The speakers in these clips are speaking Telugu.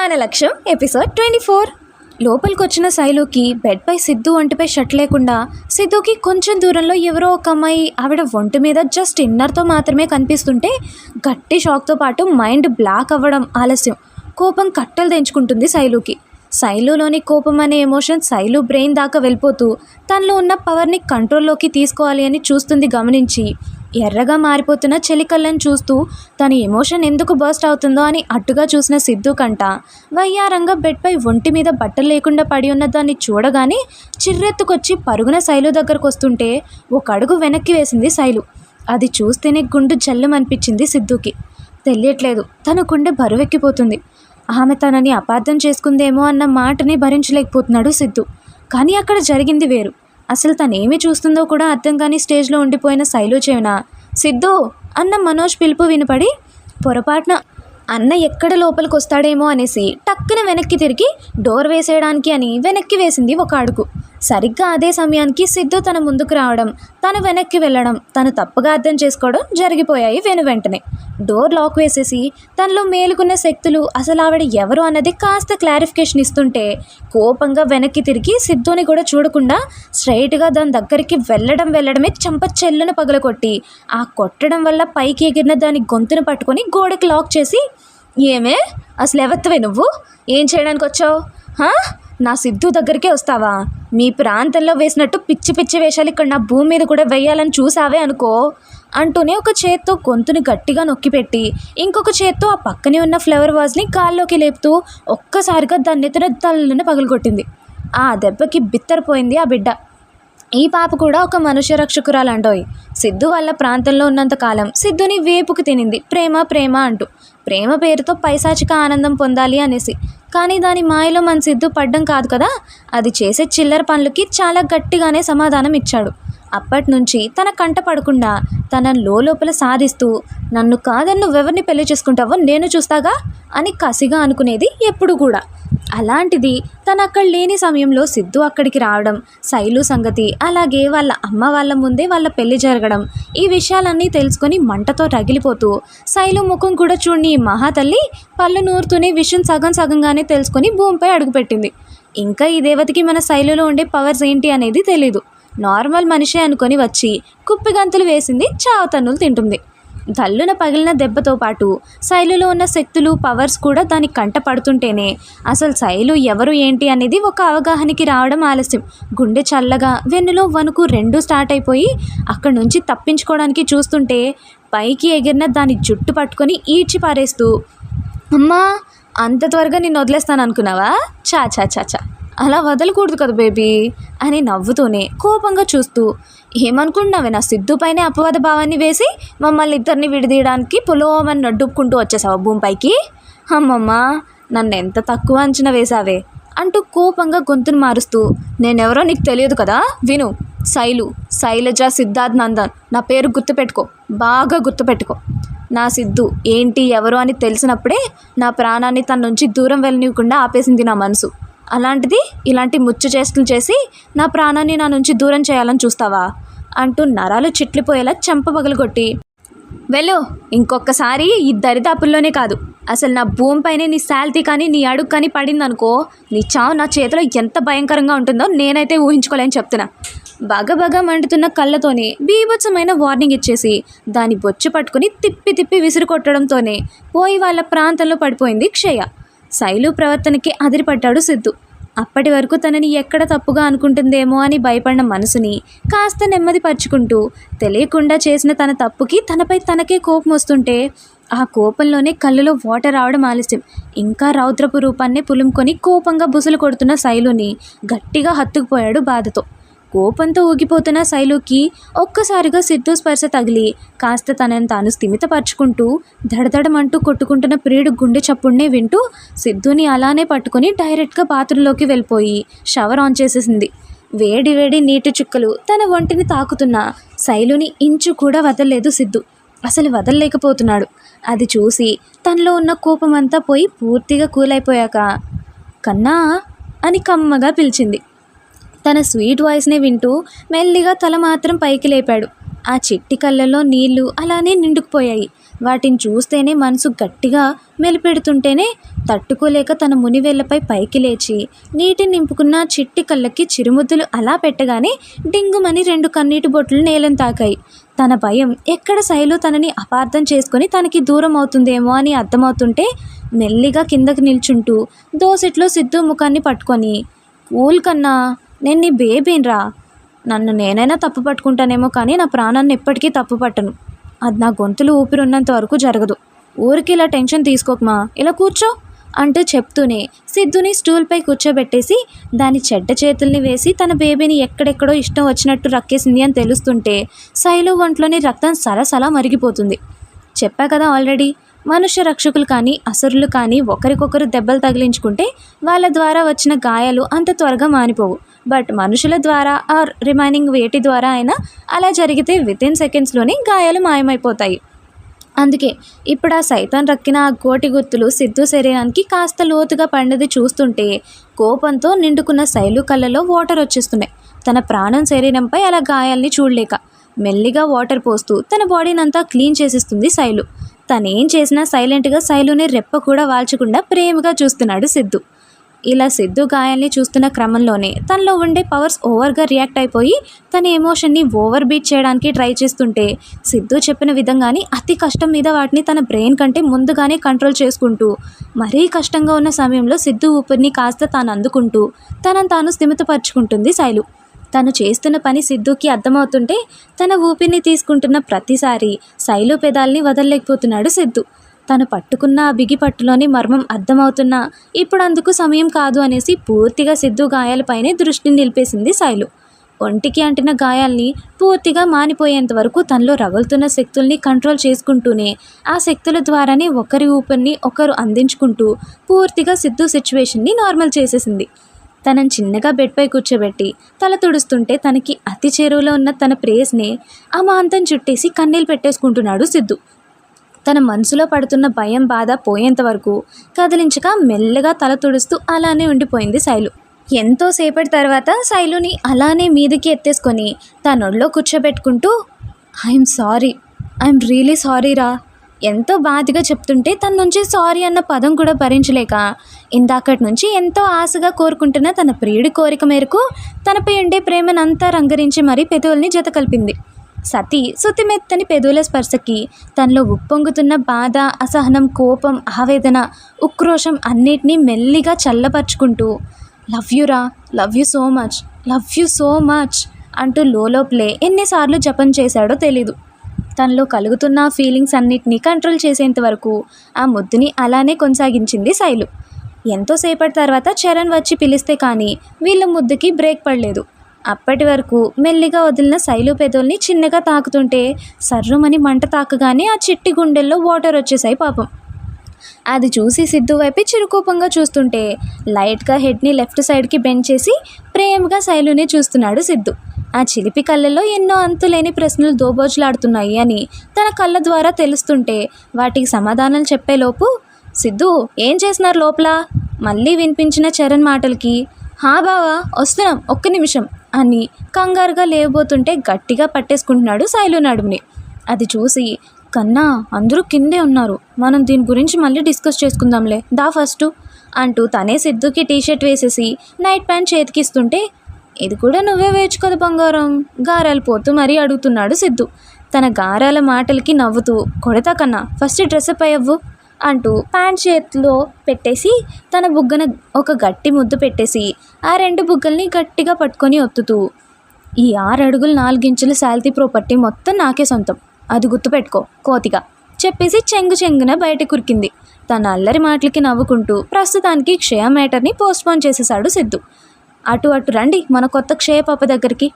ప్రాణ లక్ష్యం ఎపిసోడ్ ట్వంటీ ఫోర్. లోపలికి వచ్చిన శైలుకి బెడ్పై సిద్ధు ఒంటిపై షర్ట్ లేకుండా సిద్ధుకి కొంచెం దూరంలో ఎవరో ఒక అమ్మాయి ఆవిడ ఒంటి మీద జస్ట్ ఇన్నర్తో మాత్రమే కనిపిస్తుంటే గట్టి షాక్తో పాటు మైండ్ బ్లాక్ అవ్వడం ఆలస్యం. కోపం కట్టలు తెంచుకుంటుంది శైలుకి. శైలులోని కోపం అనే ఎమోషన్ శైలు బ్రెయిన్ దాకా వెళ్ళిపోతూ తనలో ఉన్న పవర్ని కంట్రోల్లోకి తీసుకోవాలి అని చూస్తుంది గమనించి ఎర్రగా మారిపోతున్న చెలికళ్ళని చూస్తూ తన ఎమోషన్ ఎందుకు బర్స్ట్ అవుతుందో అని అట్టుగా చూసిన సిద్ధు కంట వయ్యారంగా బెడ్పై ఒంటి మీద బట్టలు లేకుండా పడి ఉన్న దాన్ని చూడగానే చిర్రెత్తుకొచ్చి పరుగున శైలు దగ్గరకు వస్తుంటే ఒక అడుగు వెనక్కి వేసింది శైలు. అది చూస్తేనే గుండు జల్లుమనిపించింది సిద్ధుకి. తెలియట్లేదు తన గుండె బరువెక్కిపోతుంది. ఆమె తనని అపార్థం చేసుకుందేమో అన్న మాటని భరించలేకపోతున్నాడు సిద్ధు. కానీ అక్కడ జరిగింది వేరు. అసలు తనేమి చూస్తుందో కూడా అర్థం కాని స్టేజ్లో ఉండిపోయిన శైలు చెవిన సిద్ధు అన్న మనోజ్ పిలుపు వినపడి పొరపాటున అన్న ఎక్కడ లోపలికి వస్తాడేమో అనేసి టక్కున వెనక్కి తిరిగి డోర్ వేసేయడానికి అని వెనక్కి వేసింది ఒక అడుగు. సరిగ్గా అదే సమయానికి సిద్ధు తన ముందుకు రావడం తను వెనక్కి వెళ్ళడం తను తప్పుగా అర్థం చేసుకోవడం జరిగిపోయాయి వెను వెంటనే. డోర్ లాక్ వేసేసి తనలో మేలుకున్న శక్తులు అసలు ఆవిడ ఎవరు అన్నది కాస్త క్లారిఫికేషన్ ఇస్తుంటే కోపంగా వెనక్కి తిరిగి సిద్ధుని కూడా చూడకుండా స్ట్రైట్గా దాని దగ్గరికి వెళ్ళడం వెళ్ళడమే చంప చెల్లును పగలకొట్టి ఆ కొట్టడం వల్ల పైకి ఎగిరిన దాని గొంతును పట్టుకొని గోడకి లాక్ చేసి ఏమే? అసలు ఎవత్తవే నువ్వు? ఏం చేయడానికి వచ్చావు? హా? నా సిద్ధు దగ్గరికే వస్తావా? మీ ప్రాంతంలో వేసినట్టు పిచ్చి పిచ్చి వేషాలు ఇక్కడ నా భూమి మీద కూడా వేయాలని చూసావే అనుకో. అంటూనే ఒక చేత్తో గొంతుని గట్టిగా నొక్కిపెట్టి ఇంకొక చేత్తో ఆ పక్కనే ఉన్న ఫ్లవర్ వాజ్ని కాల్లోకి లేపుతూ ఒక్కసారిగా దాన్ని ఎత్తున తల్లుని పగలగొట్టింది ఆ దెబ్బకి బిత్తరపోయింది ఆ బిడ్డ. ఈ పాప కూడా ఒక మనుష్య రక్షకురాలంటోయ్. సిద్ధు వాళ్ళ ప్రాంతంలో ఉన్నంత కాలం సిద్ధుని వేపుకు తినింది. ప్రేమ ప్రేమ అంటూ. ప్రేమ పేరుతో పైశాచిక ఆనందం పొందాలి అనేసి. కానీ దాని మాయలో మన సిద్ధు పడ్డం కాదు కదా? అది చేసే చిల్లర పనులకి చాలా గట్టిగానే సమాధానం ఇచ్చాడు. అప్పటినుంచి తన కంట పడకుండా తన లోపల సాధిస్తూ నన్ను కాదని నువ్వెవరిని పెళ్ళి చేసుకుంటావో నేను చూస్తాగా? అని కసిగా అనుకునేది ఎప్పుడు కూడా. అలాంటిది తను అక్కడ లేని సమయంలో సిద్ధు అక్కడికి రావడం శైలు సంగతి అలాగే వాళ్ళ అమ్మ వాళ్ళ ముందే వాళ్ళ పెళ్ళి జరగడం ఈ విషయాలన్నీ తెలుసుకొని మంటతో రగిలిపోతూ శైలు ముఖం కూడా చూడని ఈ మహాతల్లి పళ్ళు నూరుతూనే విషయం సగం సగంగానే తెలుసుకొని భూమిపై అడుగుపెట్టింది. ఇంకా ఈ దేవతకి మన శైలులో ఉండే పవర్స్ ఏంటి అనేది తెలీదు. నార్మల్ మనిషే అనుకొని వచ్చి కుప్పిగంతులు వేసింది చావతన్నులు తింటుంది. దల్లున పగిలిన దెబ్బతో పాటు శైలులో ఉన్న శక్తులు పవర్స్ కూడా దాని కంట పడుతుంటేనే అసలు శైలు ఎవరు ఏంటి అనేది ఒక అవగాహనకి రావడం ఆలస్యం. గుండె చల్లగా వెన్నులో వణుకు రెండు స్టార్ట్ అయిపోయి అక్కడి నుంచి తప్పించుకోవడానికి చూస్తుంటే పైకి ఎగిరిన దాని జుట్టు పట్టుకొని ఈడ్చి పారేస్తూ అమ్మా అంత త్వరగా నిన్ను వదిలేస్తాను అనుకున్నావా? చా చా చా చా. అలా వదలకూడదు కదా బేబీ అని నవ్వుతూనే కోపంగా చూస్తూ ఏమనుకుంటున్నావే నా సిద్ధు పైనే అపవాద భావాన్ని వేసి మమ్మల్ని ఇద్దరిని విడదీయడానికి పొలోమని నడ్డుకుంటూ వచ్చేసావా భూమిపైకి? అమ్మమ్మ నన్ను ఎంత తక్కువ అంచనా వేశావే అంటూ కోపంగా గొంతును మారుస్తూ నేనెవరో నీకు తెలియదు కదా విను శైలు శైలజ సిద్ధార్థ్ నందన్ నా పేరు గుర్తుపెట్టుకో బాగా గుర్తుపెట్టుకో. నా సిద్ధు ఏంటి ఎవరు అని తెలిసినప్పుడే నా ప్రాణాన్ని తన నుంచి దూరం వెళ్ళనివ్వకుండా ఆపేసింది నా మనసు. అలాంటిది ఇలాంటి ముచ్చు చేష్టలు చేసి నా ప్రాణాన్ని నా నుంచి దూరం చేయాలని చూస్తావా? అంటూ నరాలు చిట్లిపోయేలా చెంప పగలగొట్టి. వెళ్ళు ఇంకొకసారి ఈ దరిదాపుల్లోనే కాదు. అసలు నా భూమిపైనే నీ శాల్తీ కానీ నీ అడుగు కానీ పడిందనుకో నీ చావు నా చేతిలో ఎంత భయంకరంగా ఉంటుందో నేనైతే ఊహించుకోలేని చెప్తున్నా. బగబగ మండుతున్న కళ్ళతోనే బీభత్సమైన వార్నింగ్ ఇచ్చేసి దాని బొచ్చు పట్టుకుని తిప్పి తిప్పి విసిరి కొట్టడంతోనే పోయి వాళ్ళ ప్రాంతంలో పడిపోయింది క్షయ. శైలు ప్రవర్తనకి అదిరిపడ్డాడు సిద్ధు. అప్పటి వరకు తనని ఎక్కడ తప్పుగా అనుకుంటుందేమో అని భయపడిన మనసుని కాస్త నెమ్మది పరుచుకుంటూ తెలియకుండా చేసిన తన తప్పుకి తనపై తనకే కోపం వస్తుంటే ఆ కోపంలోనే కళ్ళలో వాటర్ రావడం ఆలస్యం. ఇంకా రౌద్రపు రూపాన్నే పులుముకొని కోపంగా బుసలు కొడుతున్న శైలుని గట్టిగా హత్తుకుపోయాడు బాధతో. కోపంతో ఊగిపోతున్న శైలుకి ఒక్కసారిగా సిద్ధు స్పర్శ తగిలి కాస్త తనని తాను స్థిమితపరుచుకుంటూ దడదడమంటూ కొట్టుకుంటున్న ప్రియుడు గుండె చప్పుడినే వింటూ సిద్ధుని అలానే పట్టుకొని డైరెక్ట్గా బాత్రూంలోకి వెళ్ళిపోయి షవర్ ఆన్ చేసేసింది. వేడి వేడి నీటి చుక్కలు తన ఒంటిని తాకుతున్న శైలుని ఇంచు కూడా వదలలేదు సిద్ధు. అసలు వదలలేకపోతున్నాడు. అది చూసి తనలో ఉన్న కోపం అంతా పోయి పూర్తిగా కూలైపోయాక కన్నా అని కమ్మగా పిలిచింది. తన స్వీట్ వాయిస్ని వింటూ మెల్లిగా తల మాత్రం పైకి లేపాడు. ఆ చిట్టి కళ్ళల్లో నీళ్ళు అలానే నిండుకుపోయాయి. వాటిని చూస్తేనే మనసు గట్టిగా మెలిపెడుతుంటేనే తట్టుకోలేక తన మునివేళ్ళపై పైకి లేచి నీటిని నింపుకున్న చిట్టి కళ్ళకి చిరుముద్దులు అలా పెట్టగానే డింగుమని రెండు కన్నీటి బొట్లు నేలను తాకాయి. తన భయం ఎక్కడ శైలు తనని అపార్థం చేసుకొని తనకి దూరం అవుతుందేమో అని అర్థమవుతుంటే మెల్లిగా కిందకి నిల్చుంటూ దోసెట్లో సిద్ధు ముఖాన్ని పట్టుకొని కూల్ కన్నా నేను నీ బేబీన్రా. నన్ను నేనైనా తప్పు పట్టుకుంటానేమో కానీ నా ప్రాణాన్ని ఎప్పటికీ తప్పు పట్టను. అది నా గొంతులు ఊపిరి ఉన్నంత వరకు జరగదు. ఊరికి ఇలా టెన్షన్ తీసుకోకమా ఇలా కూర్చో అంటూ చెప్తూనే సిద్ధుని స్టూల్పై కూర్చోబెట్టేసి దాని చెడ్డ చేతుల్ని వేసి తన బేబీని ఎక్కడెక్కడో ఇష్టం వచ్చినట్టు రక్కేసింది అని తెలుస్తుంటే శైలు ఒంట్లోని రక్తం సలసలా మరిగిపోతుంది. చెప్పా కదా ఆల్రెడీ. మనుష్య రక్షకులు కానీ అసురులు కానీ ఒకరికొకరు దెబ్బలు తగిలించుకుంటే వాళ్ళ ద్వారా వచ్చిన గాయాలు అంత త్వరగా మానిపోవు. బట్ మనుషుల ద్వారా ఆర్ రిమైనింగ్ వేటి ద్వారా అయినా అలా జరిగితే విత్ ఇన్ సెకండ్స్లోనే గాయాలు మాయమైపోతాయి. అందుకే ఇప్పుడు ఆ సైతాన్ రక్కిన ఆ కోటి గుర్తులు సిద్ధు శరీరానికి కాస్త లోతుగా పడినది చూస్తుంటే కోపంతో నిండుకున్న శైలు కళ్ళలో వాటర్ వచ్చేస్తున్నాయి. తన ప్రాణం శరీరంపై అలా గాయాల్ని చూడలేక మెల్లిగా వాటర్ పోస్తూ తన బాడీని అంతా క్లీన్ చేసేస్తుంది శైలు. తనేం చేసినా సైలెంట్గా శైలుని రెప్ప కూడా వాల్చకుండా ప్రేమగా చూస్తున్నాడు సిద్ధు. ఇలా సిద్ధు గాయాల్ని చూస్తున్న క్రమంలోనే తనలో ఉండే పవర్స్ ఓవర్గా రియాక్ట్ అయిపోయి తన ఎమోషన్ని ఓవర్ బీట్ చేయడానికి ట్రై చేస్తుంటే సిద్ధు చెప్పిన విధంగానే అతి కష్టం మీద వాటిని తన బ్రెయిన్ కంటే ముందుగానే కంట్రోల్ చేసుకుంటూ మరీ కష్టంగా ఉన్న సమయంలో సిద్ధు ఊపిరిని కాస్త తాను అందుకుంటూ తనను తాను స్థిమితపరుచుకుంటుంది శైలు. తను చేస్తున్న పని సిద్ధుకి అర్థమవుతుంటే తన ఊపిరిని తీసుకుంటున్న ప్రతిసారి శైలు పెదాల్ని వదలలేకపోతున్నాడు సిద్ధు. తను పట్టుకున్న బిగి పట్టులోని మర్మం అర్థమవుతున్నా ఇప్పుడు అందుకు సమయం కాదు అనేసి పూర్తిగా సిద్ధు గాయాలపైనే దృష్టిని నిలిపేసింది శైలు. ఒంటికి అంటిన గాయాల్ని పూర్తిగా మానిపోయేంత వరకు తనలో రగులుతున్న శక్తుల్ని కంట్రోల్ చేసుకుంటూనే ఆ శక్తుల ద్వారానే ఒకరి ఊపిరిని ఒకరు అందించుకుంటూ పూర్తిగా సిద్ధు సిచ్యువేషన్ని నార్మల్ చేసేసింది. తనని చిన్నగా బెడ్పై కూర్చోబెట్టి తల తుడుస్తుంటే తనకి అతి చేరువలో ఉన్న తన ప్రేయస్ని అమాంతం చుట్టేసి కన్నీళ్ళు పెట్టేసుకుంటున్నాడు సిద్ధు. తన మనసులో పడుతున్న భయం బాధ పోయేంత వరకు కదిలించక మెల్లగా తల తుడుస్తూ అలానే ఉండిపోయింది శైలు. ఎంతోసేపటి తర్వాత శైలుని అలానే మీదకి ఎత్తేసుకొని తన ఒళ్ళో కూర్చోబెట్టుకుంటూ I'm sorry I'm really sorry రా ఎంతో బాధగా చెప్తుంటే తన నుంచి సారీ అన్న పదం కూడా భరించలేక ఇందాకటి నుంచి ఎంతో ఆశగా కోరుకుంటున్న తన ప్రియుడి కోరిక మేరకు తనపై ఉండే ప్రేమనంతా రంగరించి మరీ పెదవుల్ని జత కలిపింది సతీ సుతిమెత్తని పెదవుల స్పర్శకి తనలో ఉప్పొంగుతున్న బాధ అసహనం కోపం ఆవేదన ఉక్రోషం అన్నిటినీ మెల్లిగా చల్లపరుచుకుంటూ love యురా love you so much love you so much అంటూ లోలోపలే ఎన్నిసార్లు జపం చేశాడో తెలీదు. తనలో కలుగుతున్న ఫీలింగ్స్ అన్నిటినీ కంట్రోల్ చేసేంత వరకు ఆ ముద్దుని అలానే కొనసాగించింది శైలు. ఎంతోసేపటి తర్వాత చరణ్ వచ్చి పిలిస్తే కానీ వీళ్ళ ముద్దుకి బ్రేక్ పడలేదు. అప్పటి వరకు మెల్లిగా వదిలిన శైలు పెదవుల్ని చిన్నగా తాకుతుంటే సర్రుమని మంట తాకగానే ఆ చిట్టి గుండెల్లో వాటర్ వచ్చేసాయి పాపం. అది చూసి సిద్ధు వైపు చిరుకోపంగా చూస్తుంటే లైట్గా హెడ్ని లెఫ్ట్ సైడ్కి బెండ్ చేసి ప్రేమగా శైలుని చూస్తున్నాడు సిద్ధు. ఆ చిలిపి కళ్ళల్లో ఎన్నో అంతులేని ప్రశ్నలు దోబోజులాడుతున్నాయి అని తన కళ్ళ ద్వారా తెలుస్తుంటే వాటికి సమాధానాలు చెప్పేలోపు సిద్ధు ఏం చేస్తున్నారు లోపల? మళ్ళీ వినిపించిన చరణ్ మాటలకి హా బావా వస్తున్నాం ఒక్క నిమిషం. అని కంగారుగా లేవబోతుంటే గట్టిగా పట్టేసుకుంటున్నాడు శైలు నడుముని. అది చూసి కన్నా అందరూ కిందే ఉన్నారు. మనం దీని గురించి మళ్ళీ డిస్కస్ చేసుకుందాంలే. దా ఫస్ట్ అంటూ తనే సిద్ధుకి టీషర్ట్ వేసేసి నైట్ ప్యాంట్ చేతికిస్తుంటే ఇది కూడా నువ్వే వేచుకోదు బంగారం గారాలు పోతూ మరీ అడుగుతున్నాడు సిద్ధు. తన గారాల మాటలకి నవ్వుతూ కొడతా కన్నా ఫస్ట్ డ్రెస్అప్ అయ్యవ్వు. అంటూ ప్యాంట్ చేతిలో పెట్టేసి తన బుగ్గన ఒక గట్టి ముద్దు పెట్టేసి ఆ రెండు బుగ్గల్ని గట్టిగా పట్టుకొని ఒత్తుతూ ఈ ఆరు అడుగులు నాలుగించుల శాల్తీ ప్రాపర్టీ మొత్తం నాకే సొంతం. అది గుర్తుపెట్టుకో కోతిగా చెప్పేసి చెంగు చెంగున బయట కురికింది. తన అల్లరి మాటలకి నవ్వుకుంటూ ప్రస్తుతానికి క్షయ మ్యాటర్ని పోస్ట్పోన్ చేసేశాడు సిద్ధు. అటు అటు రండి మన కొత్త క్షయ పాప దగ్గరికి.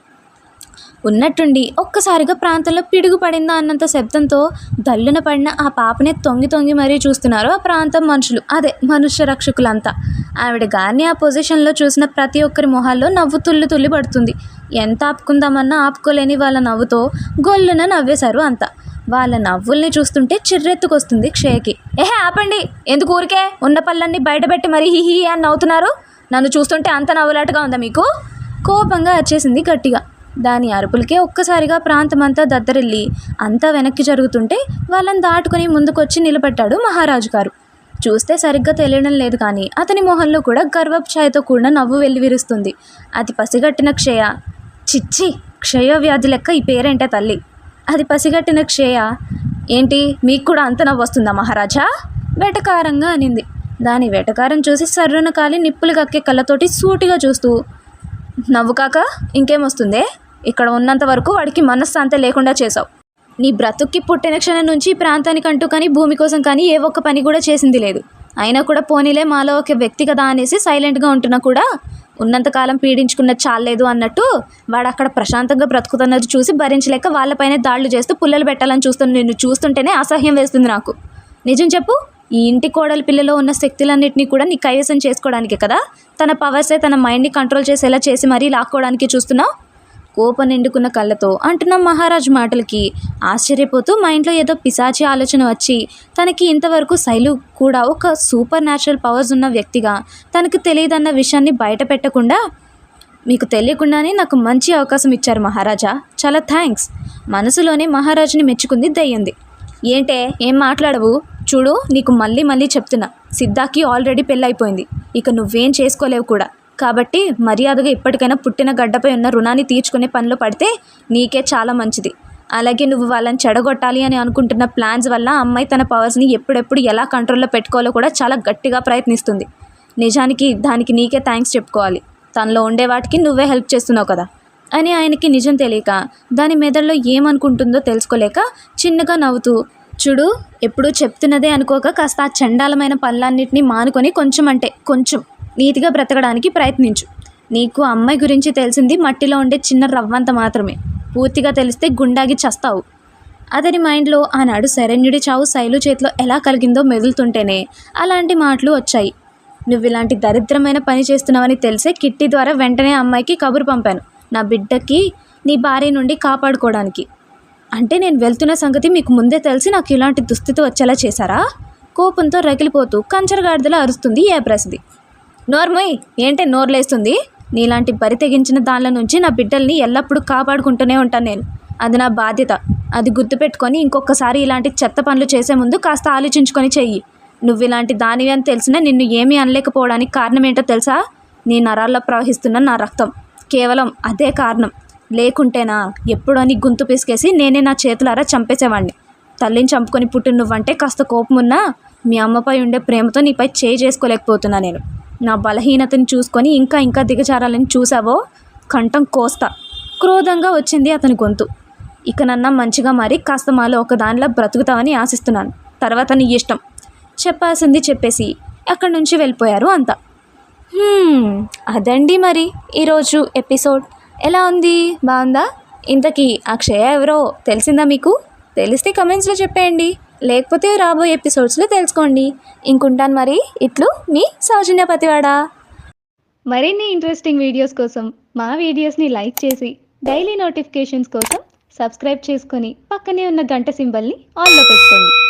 ఉన్నట్టుండి ఒక్కసారిగా ప్రాంతంలో పిడుగు పడిందా అన్నంత శబ్దంతో దల్లున పడిన ఆ పాపనే తొంగి తొంగి మరీ చూస్తున్నారు ఆ ప్రాంతం మనుషులు. అదే మనుష్య రక్షకులంతా. ఆవిడ గారిని ఆ పొజిషన్లో చూసిన ప్రతి ఒక్కరి మొహాల్లో నవ్వు తుల్లి తుల్లి పడుతుంది. ఎంత ఆపుకుందామన్నా ఆపుకోలేని వాళ్ళ నవ్వుతో గొల్లున నవ్వేశారు అంతా. వాళ్ళ నవ్వుల్ని చూస్తుంటే చిర్రెత్తుకొస్తుంది క్షయకి. ఏహే ఆపండి. ఎందుకు ఊరికే? ఉన్న పళ్ళన్నీ బయటపెట్టి మరీ హి హి అని నవ్వుతున్నారు? నన్ను చూస్తుంటే అంత నవ్వులాటగా ఉందా మీకు? కోపంగా వచ్చేసింది గట్టిగా. దాని అరుపులకే ఒక్కసారిగా ప్రాంతమంతా దద్దరిల్లి అంతా వెనక్కి జరుగుతుంటే వాళ్ళని దాటుకుని ముందుకొచ్చి నిలబెట్టాడు మహారాజు గారు. చూస్తే సరిగ్గా తెలియడం లేదు కానీ అతని మొహంలో కూడా గర్వపు ఛాయతో కూడిన నవ్వు వెల్లివిరుస్తుంది. అది పసిగట్టిన క్షయ. చిచ్చి! క్షయ వ్యాధి లెక్క ఈ పేరేంటే తల్లి? అది పసిగట్టిన క్షయ. ఏంటి? మీకు కూడా అంత నవ్వు వస్తుందా మహారాజా? వెటకారంగా అనింది. దాని వెటకారం చూసి సర్రున కాలి నిప్పులు కక్కే కళ్ళతోటి సూటిగా చూస్తూ నవ్వు కాక ఇంకేమొస్తుందే ఇక్కడ ఉన్నంత వరకు వాడికి మనశ్శాంతి లేకుండా చేసావు నీ బ్రతుక్కి పుట్టిన క్షణం నుంచి ఈ ప్రాంతానికంటూ కానీ భూమి కోసం కానీ ఏ ఒక్క పని కూడా చేసింది లేదు. అయినా కూడా పోనీలే మాలో ఒక వ్యక్తి కదా అనేసి సైలెంట్గా ఉంటున్నా కూడా ఉన్నంతకాలం పీడించుకున్న చాలేదు అన్నట్టు వాడు అక్కడ ప్రశాంతంగా బ్రతుకుతున్నది చూసి భరించలేక వాళ్ళపైనే దాడులు చేస్తూ పుల్లలు పెట్టాలని చూస్తున్న నిన్ను చూస్తుంటేనే అసహ్యం వేస్తుంది నాకు. నిజం చెప్పు ఈ ఇంటి కోడల పిల్లలో ఉన్న శక్తులన్నింటినీ కూడా నీ కైవసం చేసుకోవడానికి కదా? తన పవర్సే తన మైండ్ని కంట్రోల్ చేసేలా చేసి మరీ లాక్కోవడానికి చూస్తున్నావు? కోపం నిండుకున్న కళ్ళతో అంటున్న మహారాజ్ మాటలకి ఆశ్చర్యపోతూ మైండ్లో ఏదో పిశాచి ఆలోచన వచ్చి తనకి ఇంతవరకు శైలు కూడా ఒక సూపర్ న్యాచురల్ పవర్స్ ఉన్న వ్యక్తిగా తనకు తెలియదన్న విషయాన్ని బయట పెట్టకుండా మీకు తెలియకుండానే నాకు మంచి అవకాశం ఇచ్చారు మహారాజా. చాలా థ్యాంక్స్. మనసులోనే మహారాజుని మెచ్చుకుంది దయ్యంది. ఏంటే? ఏం మాట్లాడవు? చూడు నీకు మళ్ళీ మళ్ళీ చెప్తున్నా. సిద్ధాకి ఆల్రెడీ పెళ్ళైపోయింది. ఇక నువ్వేం చేసుకోలేవు కూడా. కాబట్టి మర్యాదగా ఇప్పటికైనా పుట్టిన గడ్డపై ఉన్న రుణాన్ని తీర్చుకునే పనిలో పడితే నీకే చాలా మంచిది. అలాగే నువ్వు వాళ్ళని చెడగొట్టాలి అని అనుకుంటున్న ప్లాన్స్ వల్ల అమ్మాయి తన పవర్స్ని ఎప్పుడెప్పుడు ఎలా కంట్రోల్లో పెట్టుకోవాలో కూడా చాలా గట్టిగా ప్రయత్నిస్తుంది. నిజానికి దానికి నీకే థ్యాంక్స్ చెప్పుకోవాలి. తనలో ఉండే వాటికి నువ్వే హెల్ప్ చేస్తున్నావు కదా? అని ఆయనకి నిజం తెలియక దాని మెదడులో ఏమనుకుంటుందో తెలుసుకోలేక చిన్నగా నవ్వుతూ చూడు ఎప్పుడూ చెప్తున్నదే అనుకోక కాస్త ఆ చండాలమైన పనులన్నింటినీ మానుకొని కొంచెం అంటే కొంచెం నీతిగా బ్రతకడానికి ప్రయత్నించు. నీకు ఆ అమ్మాయి గురించి తెలిసింది మట్టిలో ఉండే చిన్న రవ్వంత మాత్రమే. పూర్తిగా తెలిస్తే గుండాగి చస్తావు. అతని మైండ్లో ఆనాడు శరణ్యుడి చావు శైలు చేతిలో ఎలా కలిగిందో మెదులుతుంటేనే అలాంటి మాటలు వచ్చాయి. నువ్వు ఇలాంటి దరిద్రమైన పని చేస్తున్నావని తెలిసే కిట్టి ద్వారా వెంటనే అమ్మాయికి కబురు పంపాను. నా బిడ్డకి నీ భార్య నుండి కాపాడుకోవడానికి. అంటే నేను వెళ్తున్న సంగతి మీకు ముందే తెలిసి నాకు ఇలాంటి దుస్థితి వచ్చేలా చేశారా? కోపంతో రగిలిపోతూ కంచరగాడిదలా అరుస్తుంది ఏ ప్రసిద్ధి నోర్మయ్ ఏంటే నోర్లేస్తుంది నీలాంటి బరి తెగించిన దానిల నుంచి నా బిడ్డల్ని ఎల్లప్పుడూ కాపాడుకుంటూనే ఉంటాను నేను. అది నా బాధ్యత. అది గుర్తుపెట్టుకొని ఇంకొకసారి ఇలాంటి చెత్త పనులు చేసే ముందు కాస్త ఆలోచించుకొని చెయ్యి. నువ్వు ఇలాంటి దానివి అని తెలిసినా నిన్ను ఏమీ అనలేకపోవడానికి కారణం ఏంటో తెలుసా? నీ నరాల్లో ప్రవహిస్తున్న నా రక్తం. కేవలం అదే కారణం. లేకుంటేనా ఎప్పుడో నీ గొంతు పిసికేసి నేనే నా చేతులారా చంపేసేవాడిని తల్లిని చంపుకొని పుట్టిన నువ్వంటే కాస్త కోపమున్నా మీ అమ్మపై ఉండే ప్రేమతో నీపై చేయి చేసుకోలేకపోతున్నా నేను. నా బలహీనతను చూసుకొని ఇంకా ఇంకా దిగజారాలని చూసావో? కంఠం కోస్తా. క్రోధంగా వచ్చింది అతని గొంతు. ఇక నన్న మంచిగా మారి కాస్త మాలో ఒక దానిలో బ్రతుకుతామని ఆశిస్తున్నాను. తర్వాత నీ ఇష్టం. చెప్పాల్సింది చెప్పేసి అక్కడి నుంచి వెళ్ళిపోయారు అంతా. అదండి మరి ఈరోజు ఎపిసోడ్. ఎలా ఉంది? బాగుందా? ఇంతకీ అక్షయ ఎవరో తెలిసిందా మీకు? తెలిస్తే కమెంట్స్లో చెప్పేయండి. లేకపోతే రాబోయే ఎపిసోడ్స్లో తెలుసుకోండి. ఇంకుంటాను మరి. ఇట్లు మీ సౌజన్య పతివాడ. మరిన్ని ఇంట్రెస్టింగ్ వీడియోస్ కోసం మా వీడియోస్ని లైక్ చేసి డైలీ నోటిఫికేషన్స్ కోసం సబ్స్క్రైబ్ చేసుకొని పక్కనే ఉన్న గంట సింబల్ని ఆన్లో పెట్టుకోండి.